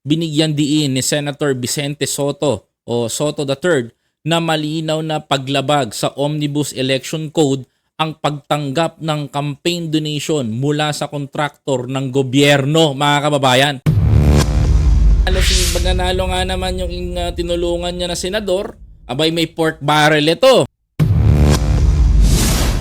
binigyan diin ni Senator Vicente Soto o Soto III na malinaw na paglabag sa Omnibus Election Code ang pagtanggap ng campaign donation mula sa kontraktor ng gobyerno, mga kababayan. Ano si Baganalo nga naman yung uh, tinulungan niya na senador, abay may pork barrel ito.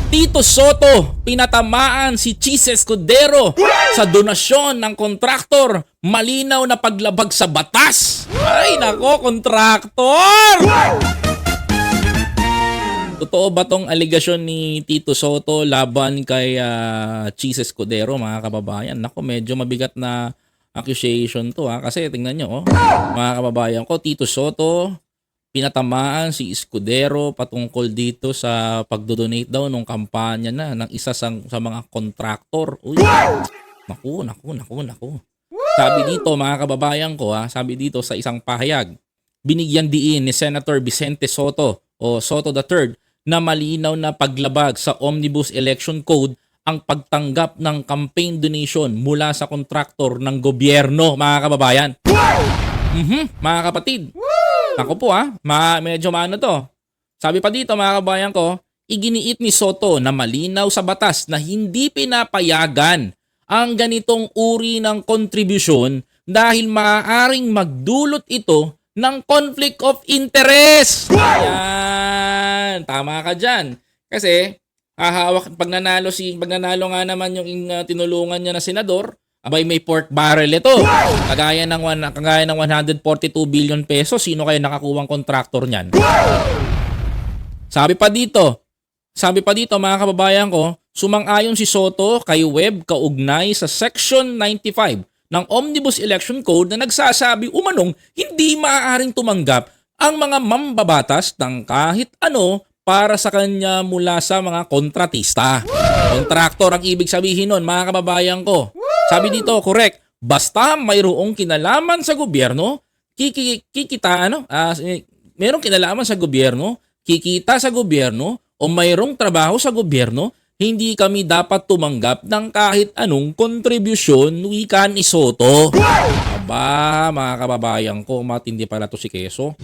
Tito Soto, pinatamaan si Chis Escudero sa donasyon ng kontraktor. Malinaw na paglabag sa batas. Ay nako, kontraktor! Totoo ba tong aligasyon ni Tito Soto laban kay uh, Chis Escudero, mga kababayan? Nako, medyo mabigat na accusation to ha. Kasi tingnan nyo, oh, mga kababayan ko, Tito Soto, pinatamaan si Escudero patungkol dito sa pagdodonate daw nung kampanya na ng isa sa, sa mga kontraktor. Uy, naku, naku, naku, naku. Sabi dito mga kababayan ko ha, sabi dito sa isang pahayag, binigyan diin ni Senator Vicente Soto o Soto III na malinaw na paglabag sa Omnibus Election Code ang pagtanggap ng campaign donation mula sa kontraktor ng gobyerno, mga kababayan. Mhm, mga kapatid. Ako po ah, ma medyo maano to. Sabi pa dito mga kabayan ko, iginiit ni Soto na malinaw sa batas na hindi pinapayagan ang ganitong uri ng kontribusyon dahil maaaring magdulot ito ng conflict of interest. Ayan, tama ka dyan. Kasi hahawak pag nanalo si pag nanalo nga naman yung uh, tinulungan niya na senador, abay may pork barrel ito. Kagaya ng one, kagaya ng 142 billion pesos, sino kaya nakakuwang kontraktor niyan? Sabi pa dito, sabi pa dito mga kababayan ko, sumang-ayon si Soto kay Web kaugnay sa Section 95 ng Omnibus Election Code na nagsasabi umanong hindi maaaring tumanggap ang mga mambabatas ng kahit ano para sa kanya mula sa mga kontratista. Kontraktor ang ibig sabihin nun, mga kababayan ko. Sabi dito, correct. Basta mayroong kinalaman sa gobyerno, kiki, kikita, ano, uh, mayroong kinalaman sa gobyerno, kikita sa gobyerno, o mayroong trabaho sa gobyerno, hindi kami dapat tumanggap ng kahit anong kontribusyon wika ni Soto. Aba, mga kababayan ko, matindi pala to si Keso.